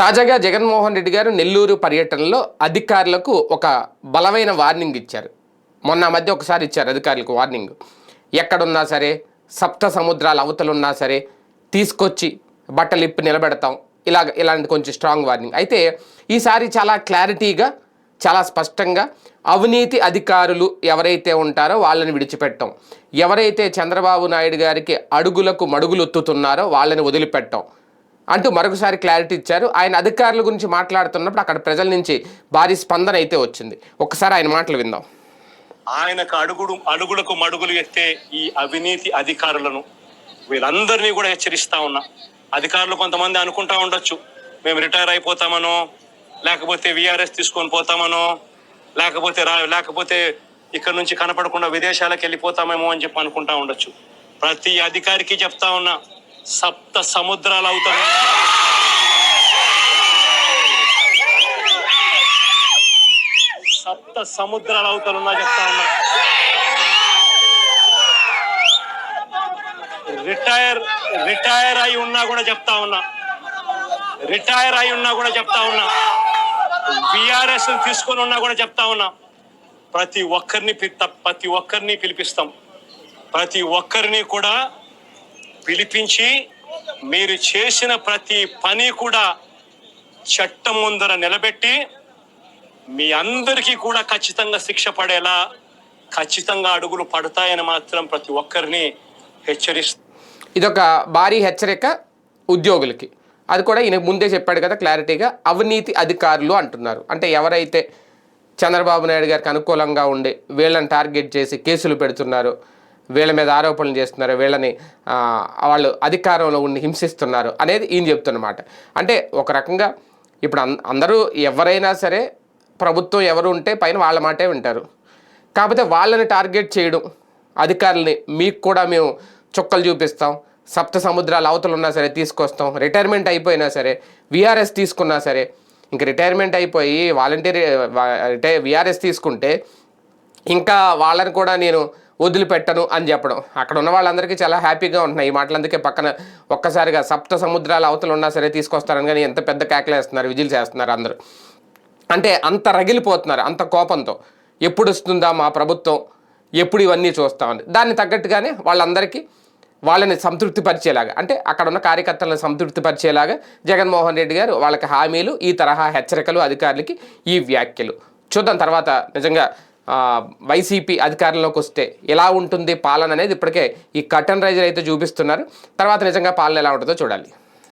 తాజాగా జగన్మోహన్ రెడ్డి గారు నెల్లూరు పర్యటనలో అధికారులకు ఒక బలమైన వార్నింగ్ ఇచ్చారు. మొన్న మధ్య ఒకసారి ఇచ్చారు అధికారులకు వార్నింగ్. ఎక్కడున్నా సరే సప్త సముద్రాల అవతలున్నా సరే తీసుకొచ్చి బట్టలు ఇప్పి నిలబెడతాం. ఇలా ఇలాంటి కొంచెం స్ట్రాంగ్ వార్నింగ్. అయితే ఈసారి చాలా క్లారిటీగా చాలా స్పష్టంగా అవినీతి అధికారులు ఎవరైతే ఉంటారో వాళ్ళని విడిచిపెట్టం. ఎవరైతే చంద్రబాబు నాయుడు గారికి అడుగులకు మడుగులు ఒత్తుతున్నారో వాళ్ళని వదిలిపెట్టం. అంటూ మరొకసారి క్లారిటీ ఇచ్చారు. ఆయన అధికారుల గురించి మాట్లాడుతున్నప్పుడు అక్కడ ప్రజల నుంచి భారీ స్పందన అయితే వచ్చింది. ఒకసారి ఆయన మాటలు విందాం. ఆయనకు అడుగుడు అడుగులకు మడుగులు ఎత్తే ఈ అవినీతి అధికారులను వీళ్ళందరినీ కూడా హెచ్చరిస్తా ఉన్నా. అధికారులు కొంతమంది అనుకుంటా ఉండొచ్చు. మేము రిటైర్ అయిపోతామనో లేకపోతే విఆర్ఎస్ తీసుకొని పోతామనో లేకపోతే రా లేకపోతే ఇక్కడ నుంచి కనపడకుండా విదేశాలకు వెళ్ళిపోతామేమో అని చెప్పి అనుకుంటా ఉండొచ్చు. ప్రతి అధికారికి చెప్తా ఉన్నా సప్త సముద్రాలు అవుతాయి. సప్త సముద్రాలు అవతలున్నా చెప్తా ఉన్నా. రిటైర్ రిటైర్ అయి ఉన్నా కూడా చెప్తా ఉన్నా. రిటైర్ అయి ఉన్నా కూడా చెప్తా ఉన్నా. బిఆర్ఎస్ తీసుకొని ఉన్నా కూడా చెప్తా ఉన్నా. ప్రతి ఒక్కరిని ప్రతి ఒక్కరిని పిలిపిస్తాం. ప్రతి ఒక్కరిని కూడా పిలిపించి మీరు చేసిన ప్రతి పని కూడా చట్టం ముందర నిలబెట్టి మీ అందరికీ కూడా ఖచ్చితంగా శిక్ష పడేలా ఖచ్చితంగా అడుగులు పడతాయని మాత్రం ప్రతి ఒక్కరిని హెచ్చరిస్తూ ఇదొక భారీ హెచ్చరిక ఉద్యోగులకి. అది కూడా ఈయన ముందే చెప్పాడు కదా క్లారిటీగా అవినీతి అధికారులు అంటున్నారు. అంటే ఎవరైతే చంద్రబాబు నాయుడు గారికి అనుకూలంగా ఉండి వీళ్ళని టార్గెట్ చేసి కేసులు పెడుతున్నారు వీళ్ళ మీద ఆరోపణలు చేస్తున్నారు వీళ్ళని వాళ్ళు అధికారంలో ఉండి హింసిస్తున్నారు అనేది ఈయన చెప్తున్నమాట. అంటే ఒక రకంగా ఇప్పుడు అందరూ ఎవరైనా సరే ప్రభుత్వం ఎవరు ఉంటే పైన వాళ్ళ మాటే వింటారు. కాకపోతే వాళ్ళని టార్గెట్ చేయడం అధికారుల్ని మీకు కూడా మేము చుక్కలు చూపిస్తాం సప్త సముద్రాల అవతలు ఉన్నా సరే తీసుకొస్తాం రిటైర్మెంట్ అయిపోయినా సరే విఆర్ఎస్ తీసుకున్నా సరే ఇంక రిటైర్మెంట్ అయిపోయి వాలంటీర్ రిటైర్ విఆర్ఎస్ తీసుకుంటే ఇంకా వాళ్ళని కూడా నేను వదిలిపెట్టను అని చెప్పడం. అక్కడ ఉన్న వాళ్ళందరికీ చాలా హ్యాపీగా ఉంటున్నాయి. ఈ మాటలు అందుకే పక్కన ఒక్కసారిగా సప్త సముద్రాల అవతలు ఉన్నా సరే తీసుకొస్తారని కానీ ఎంత పెద్ద కేకలేస్తున్నారు విజిల్స్ వేస్తున్నారు అందరూ. అంటే అంత రగిలిపోతున్నారు అంత కోపంతో. ఎప్పుడు వస్తుందా మా ప్రభుత్వం? ఎప్పుడు ఇవన్నీ చూస్తామని దాన్ని తగ్గట్టుగానే వాళ్ళందరికీ వాళ్ళని సంతృప్తి పరిచేలాగా అంటే అక్కడ ఉన్న కార్యకర్తలను సంతృప్తి పరిచేలాగా జగన్మోహన్ రెడ్డి గారు వాళ్ళకి హామీలు ఈ తరహా హెచ్చరికలు అధికారులకి ఈ వ్యాఖ్యలు. చూద్దాం తర్వాత నిజంగా వైసీపీ అధికారంలోకి వస్తే ఎలా ఉంటుంది పాలన అనేది ఇప్పటికే ఈ కటన్ రైజర్ అయితే చూపిస్తున్నారు. తర్వాత నిజంగా పాలన ఎలా ఉంటుందో చూడాలి.